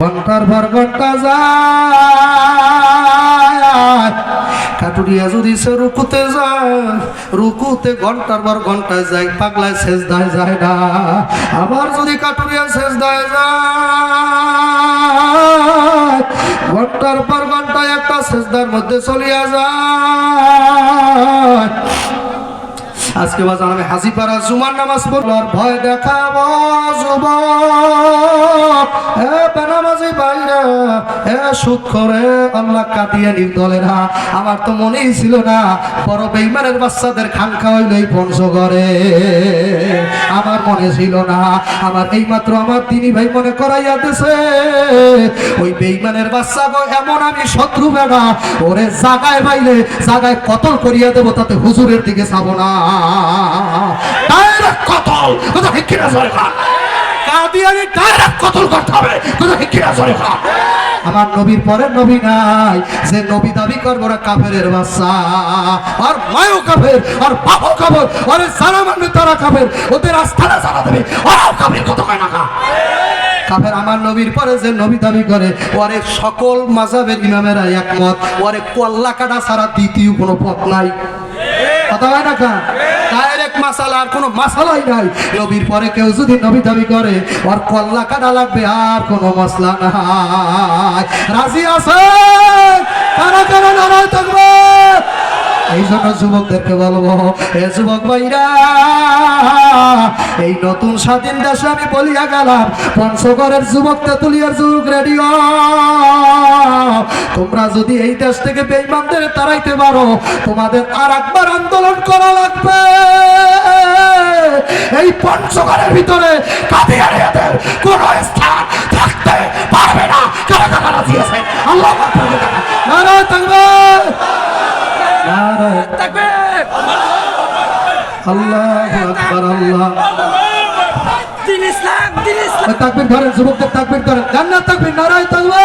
ঘণ্টার পর যায়। কাটুরিয়া যদি সে রুকুতে যায়, রুকুতে ঘণ্টার পর ঘন্টায় যায়, পাগলায় শেষ দায় যায় না। আবার যদি কাটুরিয়া শেষ দায় যায়, ঘণ্টার পর ঘন্টায় একটা শেষদার মধ্যে চলিয়া যায়। আজকে বাজার আমি হাসিপাড়া জুমার নামাজ পড়লার ভয় দেখাবো করে নির্দলেরা আমার তো মনেই ছিল না, বড় বেইমানের বাচ্চাদের খান খাওয়াইল এই পঞ্চগড়ে আমার মনে ছিল না, আমার এই মাত্র আমার তিনি ভাই মনে করাইয়া দিছে, ওই বেইমানের বাচ্চা গো এমন আমি শত্রু বেড়া, ওরে জাগায় পাইলে জাগায় কতল করিয়া দেবো তাতে হুজুরের দিকে চাবো না। ডাইরেক্ট কতল খান কাদিয়ানি ডাইরেক্ট কতল করতে হবে খান আমার নবীর পরে নবী নাই, যে নবী দাবি করব না কাফের বাচ্চা। আর মায়ও কাফের, আর বাপও কাফের, আরে সারা মানবে তারা কাফের, ওদের আস্থানা সারা দেবে, ওরাও কাফের কত কয় না কাফের আমার নবীর পরে যে নবী দাবি করে, ওরে সকল মাজাবের ইমামেরা একমত, ওরে কল্লা কাটা ছাড়া দ্বিতীয় কোনো পথ নাই। কথা ডাইরেক্ট মাসালা আর কোনো মাসালাই নাই। নবীর পরে কেউ যদি নবী দাবি করে আর কল্লা কাটা লাগবে, আর কোনো মশলা নাই। রাজি আছে? কারা কারা নারায় থাকবে? এই জন্য যুবকদেরকে বলব, এ যুবক ভাইরা, এই নতুন স্বাধীন দেশে আমি বলিয়া গেলাম, পঞ্চগড়ের যুবক তেতুলিয়ার যুবক রেডিও। তোমরা যদি এই দেশ থেকে বেইমানদের তাড়াইতে পারো, তোমাদের আর একবার আন্দোলন করা লাগবে। এই পঞ্চগড়ের ভিতরে কাদিয়ারিয়াদের কোন স্থান থাকতে পারবে না। কারা কারা আছে আল্লাহ নারায় থাকবে। নারায় আল্লাহ আকবার, আল্লাহ। দিন ইসলাম দিন ইসলাম তাকবির ধরেন, যুবকদের তাকবির ধরেন। জান্নাত তাকবির, নারায় থাকবে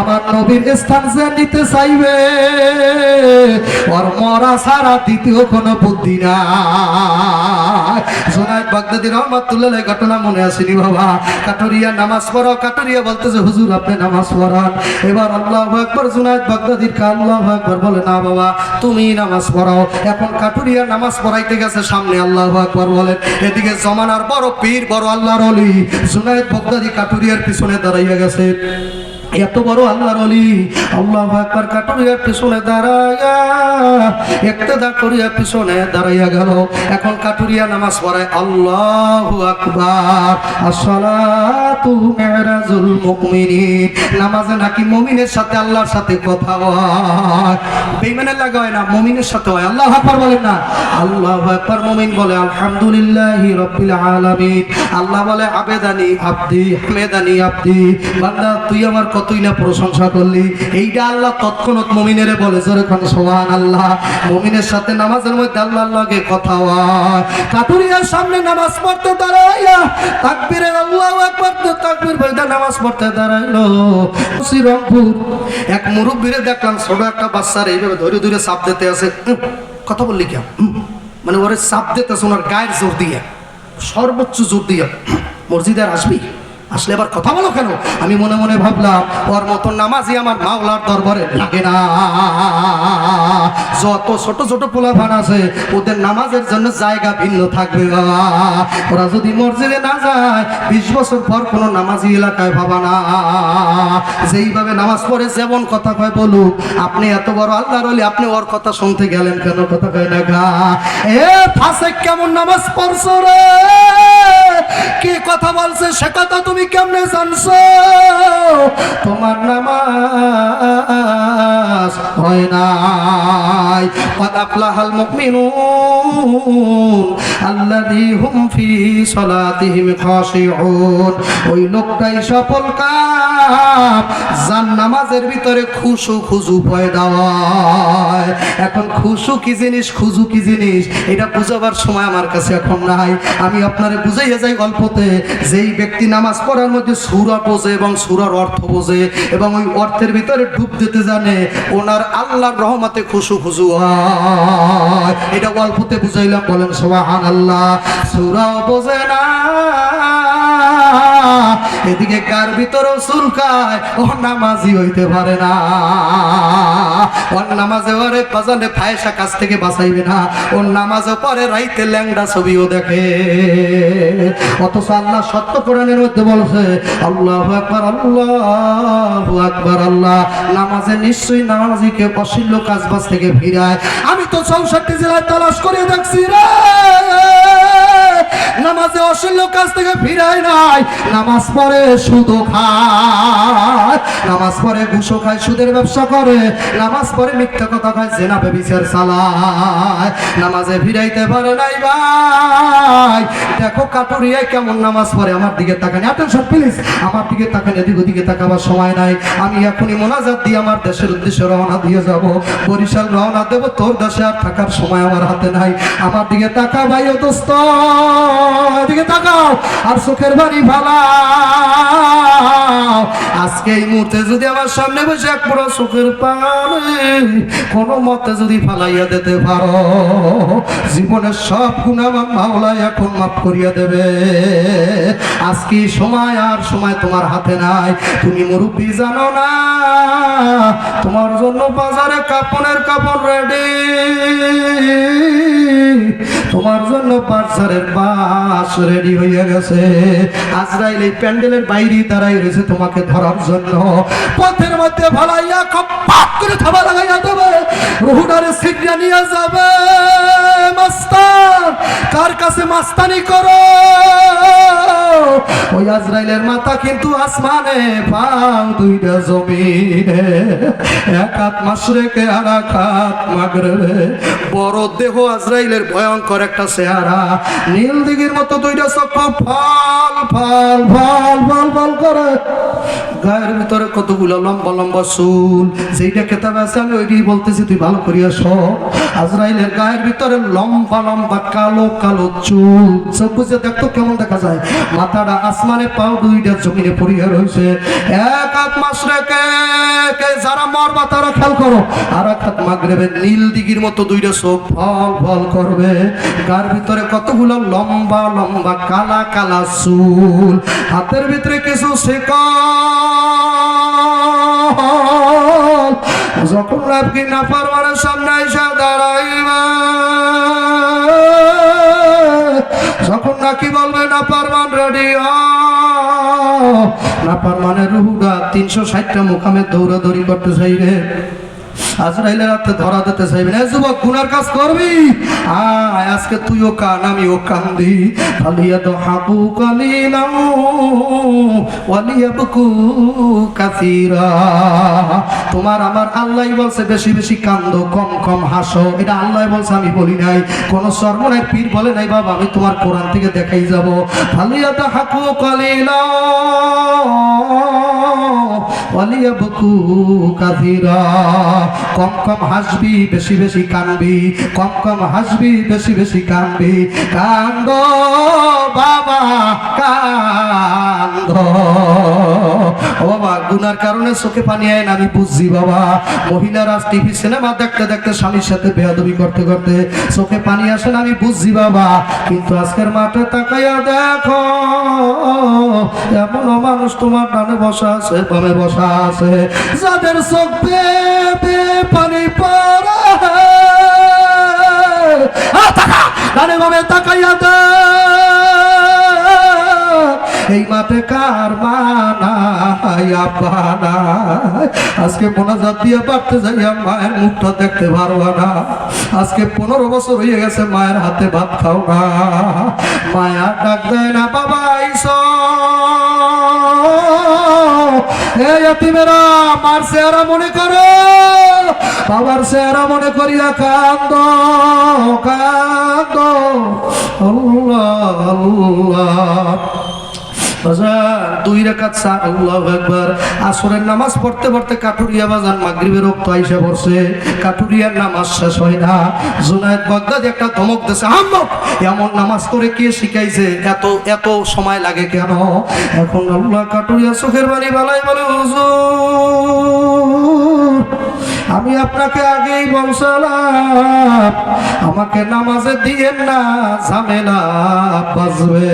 আমার নবীর স্থান যে নিতে চাইবে, ওর মরা সারা দ্বিতীয় কোনো বুদ্ধি নাই। জোনায়দ বাগদাদি ঘটনা মনে আসেনি বাবা। কাটুরিয়া নামাজ পড়ো, কাটুরিয়া হুজুর, আপনি নামাজ পড়ান। এবার আল্লাহ একবার জুনায়দ বাগদাদির আল্লাহ একবার বলে, না বাবা, তুমি নামাজ পড়াও। এখন কাটুরিয়া নামাজ পড়াইতে গেছে, সামনে আল্লাহ একবার বলেন, এদিকে জমানার বড় পীর, বড় আল্লাহর অলি জুনায়দ বাগদাদি কাটুরিয়ার পিছনে দাঁড়াইয়া গেছে। এত বড় আল্লাহর অলি আল্লাহ একবার কাটুরিয়ার পিছনে দাঁড়াইয়া একটা করিয়া পিছনে দাঁড়াইয়া গেল। এখন কাটুরিয়া নামাজ পড়ায় আল্লাহ আকবার। আসসালাতু লাগা তুই আমার কতই না প্রশংসা করলি। এইটা আল্লাহ তৎক্ষণাৎ মুমিনের বলে সোহান আল্লাহ মুমিনের সাথে নামাজের মধ্যে আল্লাহ আল্লাহকে কথা হয়। কাটুরিয়ার সামনে নামাজ পড়তে দাঁড়াইয়া তাকবীরের আল্লাহু আকবার তো তাকবীর বলতে নামাজ পড়তে দাঁড়াইলো। এক মুরব্বীরে দেখলাম, ছোট একটা বাচ্চার এইভাবে ধরে ধরে চাপ দিতে আছে। কথা বললি কেন? মানে ওরে চাপ দিতেছে, ওনার গায়ের জোর দিয়ে। সর্বোচ্চ জোর দিয়ে। মসজিদে আসবি? আসলে এবার কথা বলো কেন? আমি মনে মনে ভাবলাম, ওর মতো নামাজি আমার মাওলার দরবারে লাগে না। যত ছোট ছোট পোলাভান আছে, ওদের নামাজের জন্য জায়গা ভিন্ন থাকবে ওরা যদি মসজিদে না যায়, বিশ বছর পর কোনো নামাজি এলাকায় ভাবা না। যেইভাবে নামাজ পড়ে যেমন কথা কয় বলুক, আপনি এত বড় আল্লাহর অলি আপনি ওর কথা শুনতে গেলেন কেন? কথা কয় না গা। এ, ফাঁসে কেমন নামাজ পড়ছো রে? কি কথা বলছে সে কথা তুমি কেমনে জানছ? তোমার নামাজ হয় নাই। হুম ফি খাশিউন। ওই লোকটাই সফল কাম নামাজের ভিতরে খুশু খুজু পয়দা হয়। এখন খুশু কি জিনিস, খুজু কি জিনিস? এটা বুঝাবার সময় আমার কাছে এখন নাই। আমি আপনারে বুঝাইয়া যাই গল্পতে, যেই ব্যক্তি নামাজ পড়ার মধ্যে সুরা বোঝে এবং সুরার অর্থ বোঝে এবং ওই অর্থের ভিতরে ডুব দিতে জানে, ওনার আল্লাহর রহমাতে খুশু খুশু হয়। এটা গল্পতে বুঝাইলাম, বলেন সোহান আল্লাহ সুরা বোঝে না এদিকে কার ভিতরেও চুলকায় ও নামাজি হইতে পারে না। ওর নামাজে ওরে বাজানে ফায়সা কাছ থেকে বাঁচাইবে না। ওর নামাজে পরে রাইতে ল্যাংডা ছবিও দেখে। অথচ আল্লাহ সত্য কোরআনের মধ্যে বলছে, আল্লাহ আকবার আল্লাহ আকবার, আল্লাহ। নামাজে নিশ্চয়ই নামাজিকে অশীল কাজ বাজ থেকে ফিরায়। আমি তো চৌষট্টি জেলায় তালাশ করে দেখছি রে। নামাজে অশীল কাজ থেকে ফিরায় নাই। নামাজ পড়ে সুদও খায়, নামাজ পড়ে ঘুষো খায়, সুদের ব্যবসা করে। নামাজ পড়ে মিথ্যা কথা খায় জেনা বেবিচার চালায়। নামাজে ফিরাইতে পারে নাই ভাই। দেখো কাটুরিয়ায় কেমন নামাজ পড়ে, আমার দিকে তাকান অ্যাটেনশন প্লিজ আমার দিকে তাকান এদিক ওদিকে তাকাবার সময় নাই। আমি এখনই মোনাজাত দিয়ে আমার দেশের উদ্দেশ্যে রওনা দিয়ে যাব। বরিশাল রওনা দেবো, তোর দেশে আর থাকার সময় আমার হাতে নাই। আমার দিকে তাকা ভাই ও দোস্ত। তাকাও, আর চোখের বাড়ি আজকে এই মুহূর্তে যদি আমার সামনে বসে এক চোখের পানি কোনো মতে যদি ফালাইয়া দিতে পারো, জীবনের সব গুণ আমার মাওলাই এখন মাফ করিয়া দেবে। আজকে সময় আর সময় তোমার হাতে নাই। তুমি মুরব্বী জানো না, তোমার জন্য বাজারে কাপড়ের কাপড় রেডি তোমার জন্য বাচ্চারের বাস রেডি হয়ে গেছে। আজরাইল এই প্যান্ডেলের বাইরে দাঁড়াই রয়েছে তোমাকে ধরার জন্য। পথের মধ্যে ভালাইয়া কপাট করে থাবা লাগাইয়া দেবে। রুহুডারে সিগনা নিয়ে যাবে। মাস্তান, কার কাছে মাস্তানি করো? ওই আজরাইলের মাথা কিন্তু আসমানে, পাও দুইটা জমিনে। এক হাত মাসরেকে আর এক হাত মাগরেবে। বড় দেহ আজরাইলের ভয়ঙ্কর একটা চেহারা। নীল দিঘির মতো দুইটা চক্ষু ফল ফল ফল ফল ফল করে। গায়ের ভিতরে কতগুলো লম্বা লম্বা চুল। যেইটা কেতাবে আছে, আমি ওইটাই বলতেছি, তুই ভালো করিয়া শোন আজরাইলের গায়ের ভিতরে লম্বা লম্বা কালো কালো চুল। সব বুঝে দেখতো কেমন দেখা যায়। মাথাটা আসমানে পাও দুইটা জমিনে পড়িয়া রয়েছে। এক হাত মাস রেখে যারা মরবা তারা খেয়াল করো। আর এক হাত মাগরেবে নীল দিঘির মতো দুইটা চোখ ফল ফল করবে। গার ভিতরে কতগুলো লম্বা লম্বা লম্বা, কালা কালা চুল। হাতের ভিতরে কিছু শেকল। যখন রাবকি না পারবার সামনে এসে দাঁড়াইবা। যখন নাকি বলবে, না পারমান রেডি না পারমানের রুহুটা তিনশো ষাটটা মুখামে দৌড়াদৌড়ি করতে চাইবে। আজরাইলের হাতে ধরা দিতে চাইবে না। যুবক, গুনার কাজ করবি? আয় আজকে তুইও কান, আমিও কান্দি ফালিয়া তো হাবু কালিলাম ওয়ালিয়া বুকু কাসিরা। তোমার আমার আল্লাহ বলছে, বেশি বেশি কান্দো, কম কম হাসো। এটা আল্লাহ বলছে, আমি বলি নাই। কোন সর্বনাই পীর বলে নাই, বাবা, আমি তোমার কোরআন থেকে দেখাই যাব। ফালিয়া তো হাকু কালিলাম ওয়ালিয়া বুকু কাসিরা। কম কম হাসবি, বেশি বেশি কানবি। কম কম হাসবি, বেশি বেশি কানবি কান্দ বাবা কান্দ বাবা, গুনার কারণে চোখে পানি আয় আমি বুঝছি বাবা। মহিলারা টিভি, সিনেমা দেখতে দেখতে স্বামীর সাথে বেয়াদবি করতে করতে চোখে পানি আসে না, আমি বুঝছি বাবা। কিন্তু আজকের মাঠে তাকাইয়া দেখো এমন মানুষ তোমার ডানে বসা আছে, বামে বসা আছে। যাদের চোখ পানি পড়ে এই মাঠে কার আজকে মোনাজাত দিয়ে পারতে যাইয়া মায়ের মুখটা দেখতে পারবা না। আজকে পনেরো বছর হয়ে গেছে মায়ের হাতে ভাত খাও না। মায়া ডাক দেয় না, বাবা, আইস। এ এতিমেরা মার মনে করো। বাবার চেহারা মনে করিয়া কান্দ কান্দ আল্লাহ আল্লাহ। দুই রাকাত আল্লাহু আকবার। আসরের নামাজ পড়তে পড়তে কাটুরিয়া বাজার মাগরিবের রক্ত আইসা পড়ছে। কাটুরিয়ার নামাজ শেষ হয় না। জুনায়দ বাগদাদি একটা ধমক দিয়েছে আহমদ এমন নামাজ করে কে শিখাইছে? এত এত সময় লাগে কেন? এখন আল্লাহ কাটুরিয়া চোখের বাড়ি বালাই বলে, হুজুর! আমি আপনাকে আগেই বলছিলাম, আমাকে নামাজে দিয়েন না, ঝামেলা বাজবে।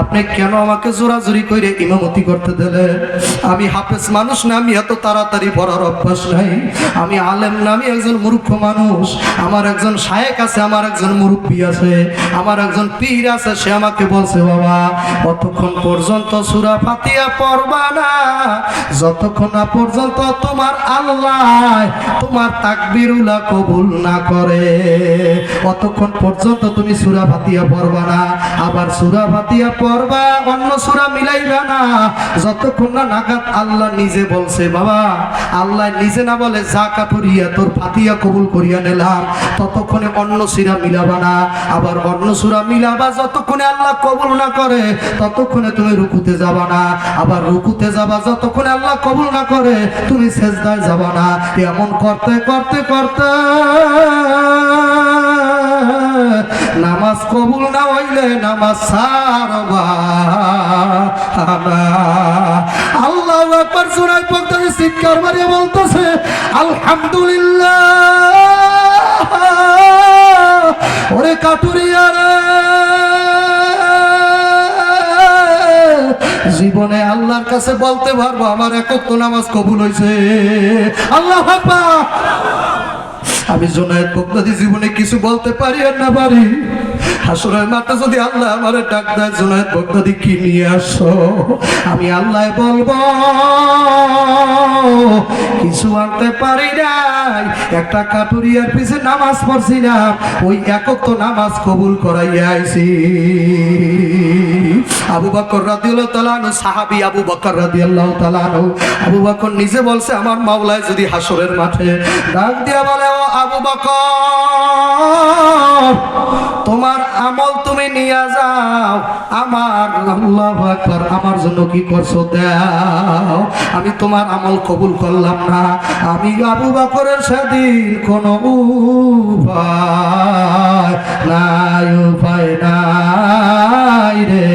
আপনি কেন আমাকে জোরাজুরি করে ইমামতি করতে দিলেন? আমি হাফেজ মানুষ না, আমি এত তাড়াতাড়ি পড়ার অভ্যাস নাই। আমি আলেম না, আমি একজন মূর্খ মানুষ। আমার একজন শায়েক আছে, আমার একজন মুরব্বী আছে। আমার একজন পীর আছে, সে আমাকে বলছে, বাবা, অতক্ষণ পর্যন্ত সুরা ফাতিয়া পড়বা না। যতক্ষণ না পর্যন্ত তোমার আল্লাহ, তোমার তাকবিরুলা কবুল না করে। অতক্ষণ পর্যন্ত তুমি সুরা ফাতিয়া পড়বা না, আবার সুরা ফাতিয়া পড়বা, অন্য সুরা মিলাইবা না। যতক্ষণ না নাগাদ আল্লাহ নিজে বলছে, বাবা, আল্লাহ নিজে না বলে যা কাটুরিয়া তোর ফাতিয়া কবুল করিয়া নিলাম। ততক্ষণে অন্য সুরা মিলাবা না, আবার অন্য সুরা মিলাবা। যতক্ষণে আল্লাহ কবুল না করে, ততক্ষণে তুমি রুকুতে যাবা না। আবার রুকুতে যাবা, যতক্ষণে আল্লাহ কবুল না করে, তুমি সেজদায় যাবা না, এমন করতে করতে করতে নামাজ কবুল না হইলে নামাজ সারবা। আল্লাহ একবার জোড়াই পক্তাকে চিৎকার মারিয়ে বলতেছে, আলহামদুলিল্লাহ ওরে কাটুরিয়া রে জীবনে আল্লাহর কাছে বলতে পারব, আমার একত্র নামাজ কবুল হয়েছে। আল্লাহ আমি জোনায়ত বক্তাদি জীবনে কিছু বলতে পারি আর না পারি। হাসরের মাঠে যদি আল্লাহ আমার ডাক দেয় জোনায়েত বগদাদি কি নিয়ে আসো? আমি আল্লাহ বলব, কিছু আনতে পারি নাই। একটা কাটুরিয়ার পিছে নামাজ ওই একক তো নামাজ কবুল করাইয়া আইছি। আবু বকর রাদিয়াল্লাহু তাআলা সাহাবী আবু বকর রাদিয়াল্লাহু তাআলা আবু বকর নিজে বলছে, আমার মাওলায় যদি হাসরের মাঠে ডাক দিয়া বলে, ও আবু বকর তোমার আমল তুমি নিয়ে যাও। আমার আল্লাহ আকবার, আমার জন্য কি করছ দাও। আমি তোমার আমল কবুল করলাম না। আমি আবু বকরের সেদিন কোনো উপায় নাই উপায় নাই রে,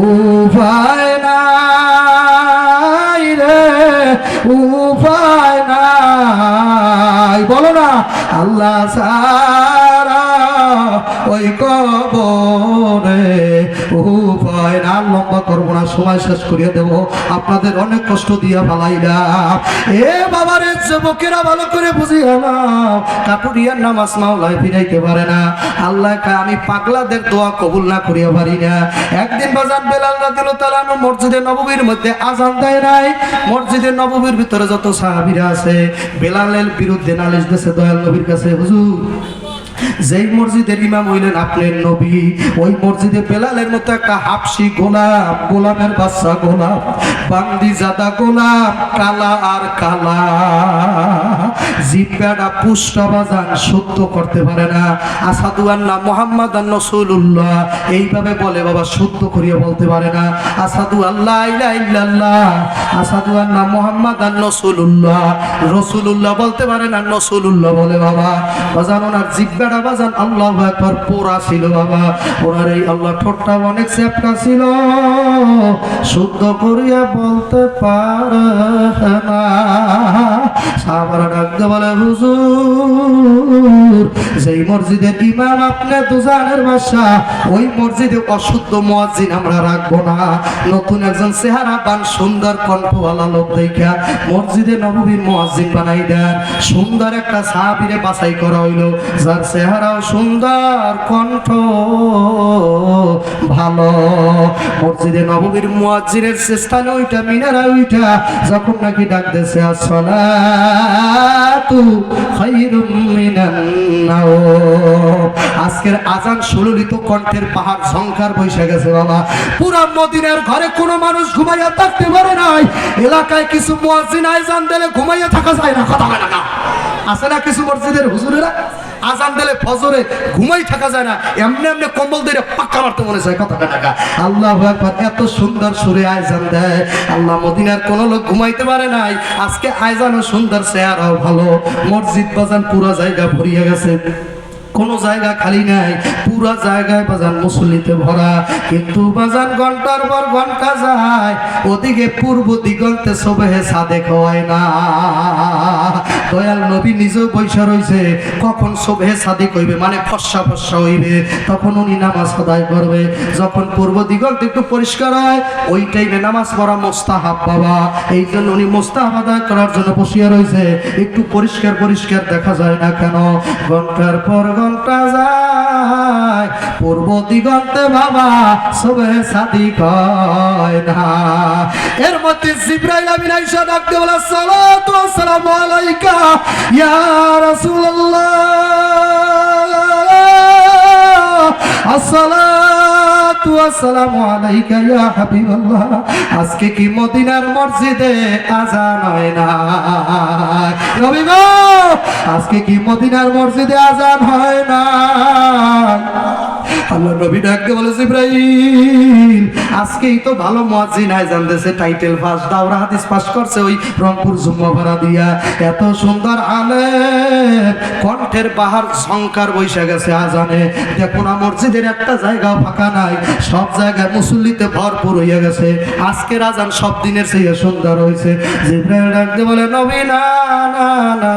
উপায় নাই রে, উপায় নাই। বলো না, আল্লাহ ওই কবরে। উপায় না, লম্বা করব না, সময় শেষ করিয়ে দেব। আপনাদের অনেক কষ্ট দিয়া ফালাইলাম। এ বাবারে, যুবকেরা ভালো করে বুঝিয়ে নাও। কাপুরিয়ার নামাজ মাওলায় ফিরাইতে পারে না। আল্লাহ আমি পাগলাদের দোয়া কবুল না করিয়া পারি না। একদিন বাজান বেলাল রাদিল তালানো মসজিদে নববীর মধ্যে আজান দেয় নাই। মসজিদে নববীর ভিতরে যত সাহাবীরা আছে, বেলালের বিরুদ্ধে নালিশ দেশে দয়াল নবীর কাছে, হুজুর। যেই মসজিদের ইমাম হইলেন আপনার নবী, ওই মসজিদে বেলালের মতো একটা হাফসি গোলাম, গোলামের বাচ্চা গোলাম, বান্দি জাদা গোলাম, কালা আর কালা। পুষ্ট বাজান শুদ্ধ করতে পারে না। আসাদু আন্না মোহাম্মদ নসুল্লাহ এইভাবে বলে বাবা শুদ্ধ করিয়া বলতে পারে না। আসাদু আল্লাহ ইলা ইল্লাল্লাহ। আসাদু আন্না মোহাম্মদ নসুল্লাহ রসুল্লাহ বলতে পারে না নসুল্লাহ বলে বাবা। বাজান ওনার জিব্বাটা বাজান আল্লাহ একবার পোড়া ছিল বাবা। ওনার এই আল্লাহ ঠোঁটটা অনেক চ্যাপটা ছিল। শুদ্ধ করিয়া বলতে পার না। সাহাবারা ডাকতে বলে, হুজুর, যেই ইমাম আপনি দুজানের বাসা ওই মসজিদে অশুদ্ধ আমরা রাখব না। নতুন একজন চেহারা বান সুন্দর কণ্ঠওয়ালা লোক দেখা মসজিদে বানাই দেন। সুন্দর একটা সাহাবীরে বাছাই করা যার চেহারাও সুন্দর, কণ্ঠ ভালো। মসজিদে নববীর মুয়াজ্জিনের স্থানে ওইটা মিনারা ওইটা, যখন নাকি ডাক দেশে নাওম। আজকের আজান সুললিত কণ্ঠের পাহাড় সংখ্যার বৈশা গেছে, বাবা। পুরা মদিনার ঘরে কোনো মানুষ ঘুমাইয়া থাকতে পারে নাই। এলাকায় কিছু মুয়াজ্জিন আজান দিলে ঘুমাইয়া থাকা যায় না, কথা না। আছে না কিছু মসজিদের হুজুরেরা? আজান দিলে ফজরে ঘুমাই থাকা যায় না। এমনি এমনি কম্বল দিয়ে পাক্কা মারতে মনে চায় কত টাকা আল্লাহ একবার এত সুন্দর সুরে আয়জান দেয়। আল্লাহ মদিনার কোন লোক ঘুমাইতে পারে নাই। আজকে আয়জানও সুন্দর, চেহারাও ভালো। মসজিদ বাজান পুরো জায়গা ভরিয়ে গেছে। কোনো জায়গা খালি নাই, পুরা জায়গায় বাজান মুসল্লিতে ভরা। কিন্তু বাজান ঘণ্টার পর ঘণ্টা যায়, ওদিকে পূর্ব দিগন্তে সবেহে সাদে হয় না। দয়াল নবী নিজেও বৈশা রইছে, কখন সবেহে সাদিক হইবে মানে ফর্সা ফর্সা হইবে। তখন উনি নামাজ আদায় করবে। যখন পূর্ব দিগন্ত একটু পরিষ্কার হয়, ওই টাইমে নামাজ পড়া মোস্তাহাব বাবা। এই জন্য উনি মোস্তাহাব আদায় করার জন্য বসিয়া রয়েছে একটু পরিষ্কার পরিষ্কার দেখা যায় না কেন? ঘণ্টার পর ঘণ্টা যায়। পূর্ব দিগন্তে বাবা সবে সাদি কয় না। এর মধ্যে জিব্রাইল আমিন আয়েশা ডাকতে বলে, সালাতু আসসালামু আলাইকা ইয়া রাসূলুল্লাহ। আসসালাতু আজকে কি মদিনার মসজিদে আজান হয় না? নবী আজকে কি মদিনার মসজিদে আজান হয় না? আল্লাহ নবী ডাকতে বলে, জিব্রাইল, আজকেই তো ভালো মুয়াজ্জিন আজান দেশে টাইটেল পাস দাওরা হাদিস পাস করছে ওই রংপুর জুম্মা ভাড়া দিয়া। এত সুন্দর আলে কণ্ঠের পাহাড় ঝংকার বৈশা গেছে আজানে। দেখো না, মসজিদের একটা জায়গা ফাঁকা নাই, সব জায়গায় মুসল্লিতে ভরপুর হইয়া গেছে। আজকের আজান সব দিনের চেয়ে সুন্দর হয়েছে জিব্রাইল ডাকতে বলে, নবী না না না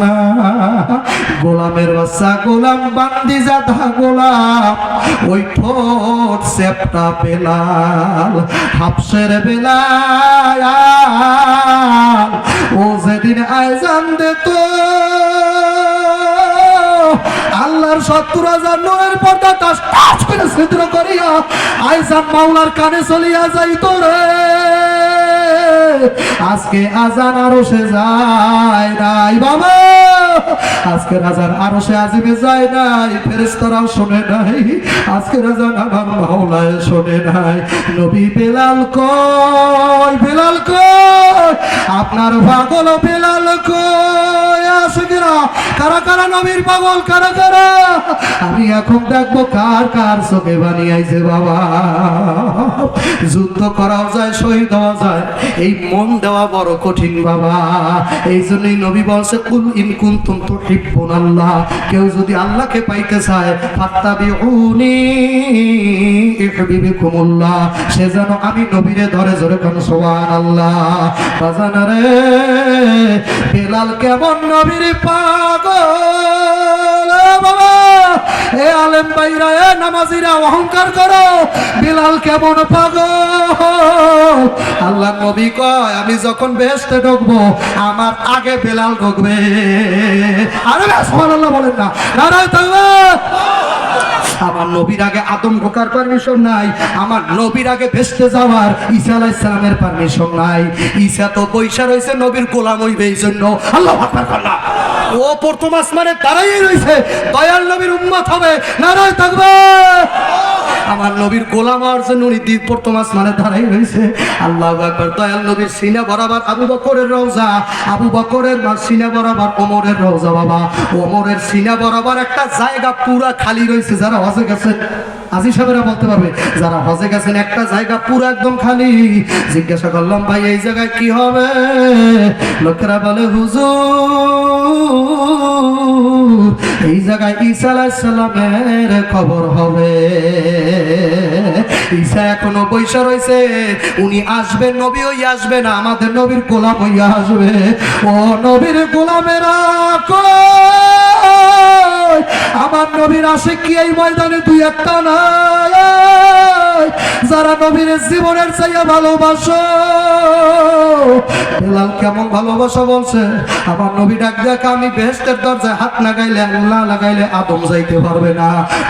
না। গোলামের বাচ্চা, গোলাম বান্দি জাদা গোলাম, ওই ঠোঁট সেপটা বেলাল, হাফসের বেলাল ও যেদিন আয়জান দিত, আল্লাহর সত্তর হাজার নূরের পর্দা টাস টাস করে ছিদ্র করিয়া আয়সান মাওলার কানে চলিয়া যাইত রে। আজকে আজান আরও সে যায় নাই বাবা। আজকে রাজার আরও সে আজিমে যায় নাই ফেরেস্তারাও শোনে নাই। আজকে রাজা আমার মাওলায় শোনে নাই। নবী বেলাল কয় বেলাল কয়, আপনার পাগল বেলাল কই আশিকরা কারা কারা নবীর পাগল? কারা কারা? আমি এখন দেখব কার কার চোখে বানিয়েছে বাবা। যুদ্ধ করাও যায়, শহীদ হওয়া যায়। এই মন দেওয়া বড় কঠিন বাবা। এই জন্যই নবী বলছে, কুল ইন কুনতুম তুহিব্বুন আল্লাহ। কেউ যদি আল্লাহকে পাইতে চায় ইহবিবিকুমুল্লাহ সে যেন আমি নবীরে ধরে ধরে কোন, সুবহানাল্লাহ। বাজানা রে, বেলাল কেমন নবীর পাগল। বাবা, এ আলেম ভাইরা, এ নামাজিরা, অহংকার করো। বিলাল কেমন পাগল? আল্লাহ নবী কয়, আমি যখন বেহেশতে ঢুকবো, আমার আগে বিলাল ঢুকবে। আরে সুবহানাল্লাহ বলেন না। নারায় আমার নবীর আগে আদম ঢোকার পারমিশন নাই, আমার নবীর আগে ভেস্তে যাওয়ার ঈসা আলাইহিস সালামের পারমিশন নাই। ঈসা তো পয়সা রয়েছে, নবীর গোলাম হইবে এই জন্য আল্লাহ আল্লাহ নবীর হবে। আমার নবীর আল্লাহ নবীর সিনা বরাবর আবু বকরের আবু বকরের বাবা। বরাবর একটা জায়গা পুরা খালি রয়েছে যারা হজে গেছেন আজি সাহেবেরা বলতে পারবে, যারা হজে গেছেন, একটা জায়গা পুরো একদম খালি। জিজ্ঞাসা করলাম, ভাই, এই জায়গায় কি হবে? লোকেরা বলে, হুজুর এই জায়গায় ঈসা আলাইসাল্লামের খবর হবে। ঈসা এখনও বৈশা রয়েছে। উনি আসবেন, নবী ওই আসবে না, আমাদের নবীর গোলাম হইয়া আসবে। ও নবীর গোলামেরা আমার নবীর আসে কি এই ময়দানে দুই একটা নাই? যারা নবীর জীবনের চাইয়া ভালোবাসো, বেলাল কেমন ভালোবাসা বলছে? আমার নবী ডাক দেখ আমি বেহেস্তের দরজায় হাত লাগাইলে, আল্লাহ লাগাইলে আদম যাইতে পারবে না,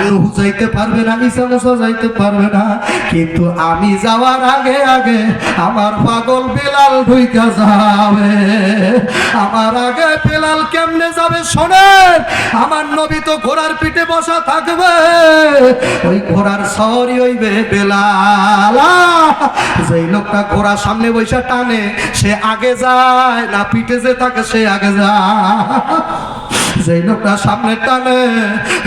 নুহু যাইতে পারবে না, ঈসা মুসা যাইতে পারবে না। কিন্তু আমি যাওয়ার আগে আগে আমার পাগল বেলাল ঢুইকা যাবে। আমার আগে বেলাল কেমনে যাবে শোনেন? আমার নবী তো ঘোড়ার পিঠে বসা থাকবে। ওই ঘোড়ার সরি হইবে বেলালা। যেই লোকটা ঘোড়ার সামনে বৈশা টানে, সে আগে যায়, না পিঠে যে থাকে সে আগে যায়। যেই লোকটা সামনে টানে,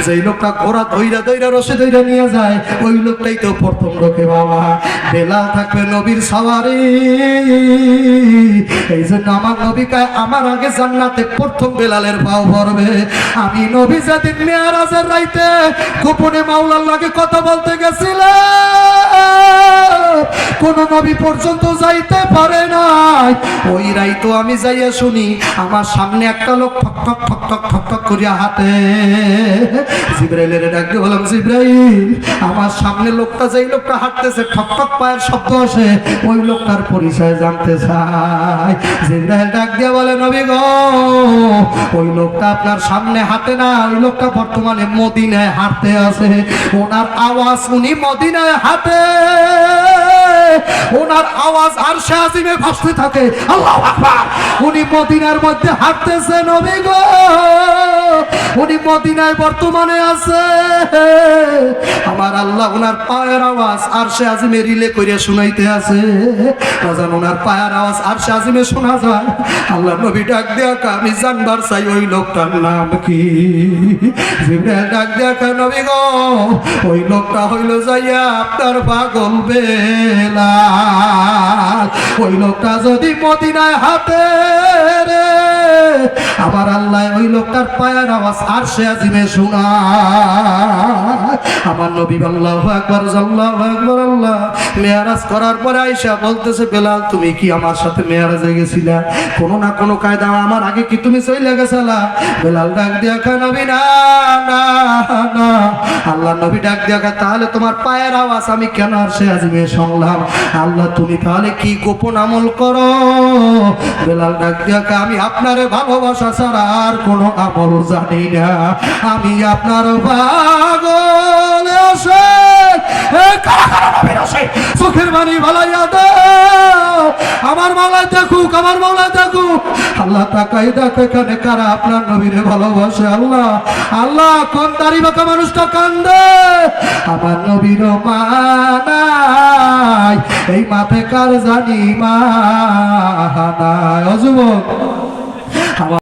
যেই লোকটা ঘোড়া ধৈরা ধৈরা রসে ধৈরা নিয়ে যায়, ওই লোকটাই তো প্রথম লোকে বাবা। বেলাল থাকবে নবীর সাওয়ারি। এই জন্য আমার নবীকায় আমার আগে জান্নাতে প্রথম বেলালের পাও পড়বে। আমি নবী যেদিন মেয়ারাজের রাইতে গোপনে মাওলার লাগে কথা বলতে গেছিলাম, কোন নবী পর্যন্ত যাইতে পারে নাই। ওই রাইতো আমি যাইয়া শুনি, আমার সামনে একটা লোক ঠক ঠক ঠক ঠক করিয়া জিব্রাইলের বললাম, জিব্রাইল, আমার সামনে লোকটা, যেই লোকটা হাঁটতেছে পায়ের শব্দ আসে, ওই লোকটার পরিচয় জানতে চাই। জিব্রাইল ডাক দিয়ে বলে, নবী গো, ওই লোকটা আপনার সামনে হাঁটে না, ওই লোকটা বর্তমানে মদিনায় হাঁটতে আছে ওনার আওয়াজ উনি মদিনায় হাঁটে। ওনার আওয়াজ আর শাহিমে ভাসতে থাকে। আল্লাহ উনি মদিনার মধ্যে হাঁটতেছে, নবী গো। উনি মদিনায় বর্তমানে আছে। আমার আল্লাহ ওনার পায়ের আওয়াজ আর সে আজিমে রিলে করিয়া শুনাইতে আছে। বাজান ওনার পায়ের আওয়াজ আর সে আজিমে শোনা যায়? আল্লাহ নবী ডাক দেয়া আমি জানবার চাই ওই লোকটার নাম কি? ডাক দেয়া নবী গো, ওই লোকটা হইল যাইয়া আপনার পাগল বেলা ওই লোকটা যদি মদিনায় হাতে রে আবার আল্লাহ ওই লোকটার পায়ের আওয়াজ আর সে আজিমে শোনা। আমার নবী আল্লাহ একবার একবার আল্লাহ। মেয়ারাজ করার পরে আইসা বলতেছে, বেলাল, তুমি কি আমার সাথে মেয়ারাজে কোনো না কোনো কায়দা আমার আগে কি তুমি চলে বেলাল ডাক না না না। আল্লাহ নবী ডাক তাহলে তোমার পায়ের আওয়াজ আমি কেন আর সে আজিমে শুনলাম? আল্লাহ, তুমি তাহলে কি গোপন আমল করো? বেলাল ডাক দিয়া আমি আপনারে ভালোবাসা ছাড়া আর কোনো আমল জানি না। আমি আপনার পাগল চোখের বাণী ভালাইয়া দাও। আমার মালায় দেখুক আমার মালায় দেখুক আল্লাহ তাকাই দেখো এখানে কারা আপনার নবীরে ভালোবাসে। আল্লাহ আল্লাহ, কোন দাড়ি বাঁকা মানুষটা কান্দে? আমার নবীর মানাই এই মাথে কার জানি মা নাই অযুবক আমার